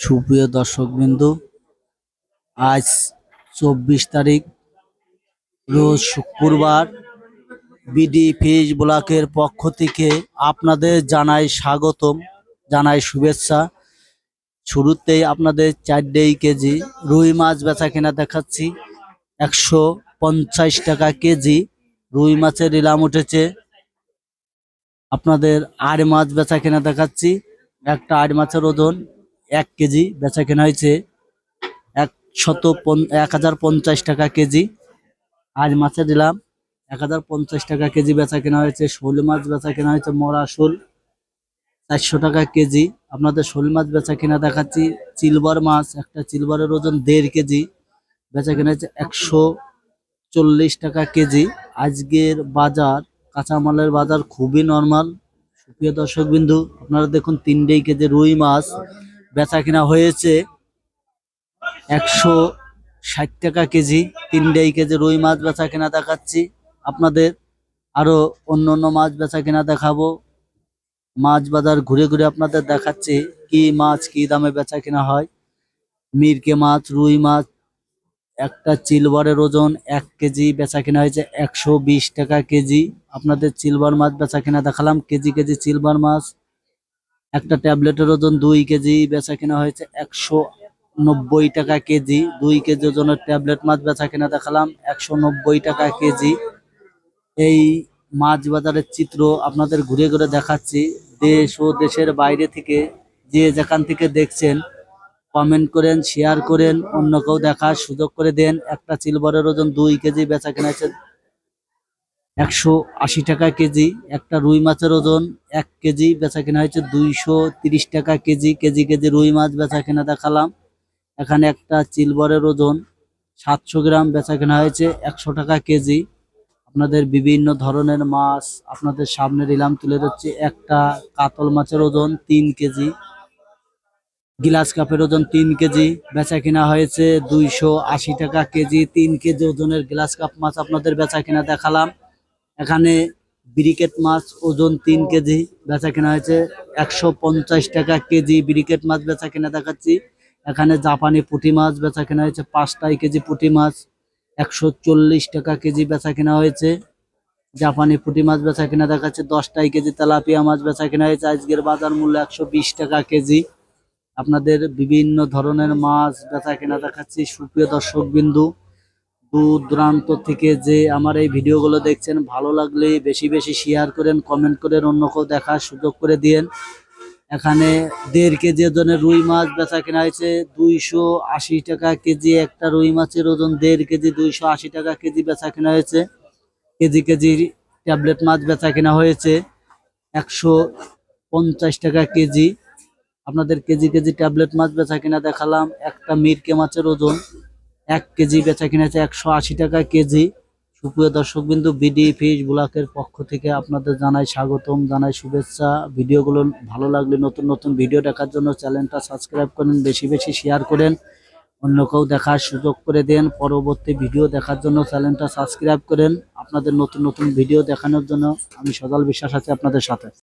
সুপ্রিয় দর্শকবৃন্দু, আজ চব্বিশ তারিখ, রোজ শুক্রবার, বিডি ফিশ ব্লকের পক্ষ থেকে আপনাদের জানাই স্বাগতম, জানাই শুভেচ্ছা। শুরুতেই আপনাদের চারটেই কেজি রুই মাছ বেচা কেনা দেখাচ্ছি। একশো পঞ্চাশ টাকা কেজি রুই মাছের রিলাম উঠেছে। আপনাদের আড় মাছ বেচা কেনা দেখাচ্ছি। একটা আড় মাছের ওজন এক কেজি বেচা কেনা হয়েছে একশত এক হাজার পঞ্চাশ টাকা কেজি। আজ মাছে দিলাম এক হাজার পঞ্চাশ টাকা কেজি বেচা কেনা হয়েছে, শোল মাছ বেচা কেনা হয়েছে, মরা শোল চারশো টাকা কেজি। আপনাদের শোল মাছ বেচা কেনা দেখাচ্ছি, চিলবার মাছ, একটা চিলবারের ওজন দেড় কেজি বেচা কেনা হয়েছে একশো চল্লিশ টাকা কেজি। আজকের বাজার, কাঁচামালের বাজার খুবই নর্মাল। সুপ্রিয় দর্শক বিন্দু আপনারা দেখুন তিনটেই কেজি রুই মাছ। বেচা কিনা হয়েছে একশো ষাট টাকা কেজি, তিন তিনটেই কেজি রুই মাছ বেচা কিনা দেখাচ্ছি। আপনাদের আরও অন্য অন্য মাছ বেচা কিনা দেখাবো। মাছ বাজার ঘুরে ঘুরে আপনাদের দেখাচ্ছি কি মাছ, কি দামে বেচা কিনা হয়। মিরকে মাছ, রুই মাছ, একটা চিলবারের ওজন এক কেজি বেচা কিনা হয়েছে একশো বিশ টাকা কেজি। আপনাদের চিলবার মাছ বেচা কিনা দেখালাম, কেজি কেজি চিলবার মাছ। একটা ট্যাবলেটের ওজন দুই কেজি বেচা কিনা হয়েছে একশো নব্বই টাকা কেজি। দুই কেজি ওজনের ট্যাবলেট মাছ বেচা কিনা দেখালাম, একশো নব্বই টাকা কেজি। এই মাছ বাজারের চিত্র আপনাদের ঘুরে ঘুরে দেখাচ্ছি। দেশ ও দেশের বাইরে থেকে যে যেখান থেকে দেখছেন কমেন্ট করেন শেয়ার করেন, অন্য কেউ দেখার সুযোগ করে দেন। একটা সিলভারের ওজন দুই কেজি বেচা কেনা একশো আশি টাকা কেজি, একটা রুই মাছের ওজন এক কেজি, বেচা কেনা হয়েছে দুইশো তিরিশ টাকা কেজি কেজি কেজি রুই মাছ বেচা কেনা দেখালাম। এখানে একটা চিলবরের ওজন সাতশো গ্রাম, বেচা কেনা হয়েছে একশো টাকা কেজি। আপনাদের বিভিন্ন ধরনের মাছ আপনাদের সামনে দিলাম তুলে ধরছি। একটা কাতল মাছের ওজন তিন কেজি, গিলাস কাপের ওজন তিন কেজি, বেচা কিনা হয়েছে দুইশো আশি টাকা কেজি, তিন কেজি ওজনের গ্লাস কাপ মাছ আপনাদের বেচা কিনা দেখালাম। এখানে ব্রিকেট মাছ ওজন তিন কেজি বেচা কেনা হয়েছে। একশো পঞ্চাশ টাকা কেজি ব্রিকেট মাছ বেচা কেনা দেখাচ্ছি। এখানে জাপানি পুঁটি মাছ বেচা কেনা হয়েছে পাঁচটাই কেজি পুঁটি মাছ, একশো চল্লিশ টাকা কেজি বেচা কেনা হয়েছে। জাপানি পুঁটি মাছ বেচা কেনা দেখাচ্ছে দশটাই কেজি তেলাপিয়া মাছ বেচা কেনা হয়েছে। আজকের বাজার মূল্য একশো বিশ টাকা কেজি। আপনাদের বিভিন্ন ধরনের মাছ বেচা কেনা দেখাচ্ছি। সুপ্রিয় দর্শক বিন্দু দূরান্ত থেকে যে আমার এই ভিডিওগুলো দেখছেন, ভালো লাগলে বেশি বেশি শেয়ার করেন কমেন্ট করেন অন্য কেউ দেখার সুযোগ করে দিয়েন। এখানে দেড় কেজি ওজনের রুই মাছ বেচা কেনা হয়েছে, দুইশো আশি টাকা কেজি একটা রুই মাছের ওজন দেড় কেজি, দুইশো আশি টাকা কেজি বেচা কেনা হয়েছে। কেজি কেজি ট্যাবলেট মাছ বেচা কেনা হয়েছে, একশো পঞ্চাশ টাকা কেজি। আপনাদের কেজি কেজি ট্যাবলেট মাছ বেচা কিনা দেখালাম, একটা মিরকে মাছের ওজন। এক কেজি বেচা কিনেছে একশো আশি টাকা কেজি। সুপ্রিয় দর্শক বিন্দু বিডি ফিশ ব্লকের পক্ষ থেকে আপনাদের জানাই স্বাগতম, জানাই শুভেচ্ছা। ভিডিওগুলো ভালো লাগলে নতুন নতুন ভিডিও দেখার জন্য চ্যানেলটা সাবস্ক্রাইব করেন, বেশি বেশি শেয়ার করেন। অন্যকেও দেখার সুযোগ করে দেন। পরবর্তী ভিডিও দেখার জন্য চ্যানেলটা সাবস্ক্রাইব করেন। আপনাদের নতুন নতুন ভিডিও দেখানোর জন্য আমি সদাল বিশ্বাস আছি আপনাদের সাথে।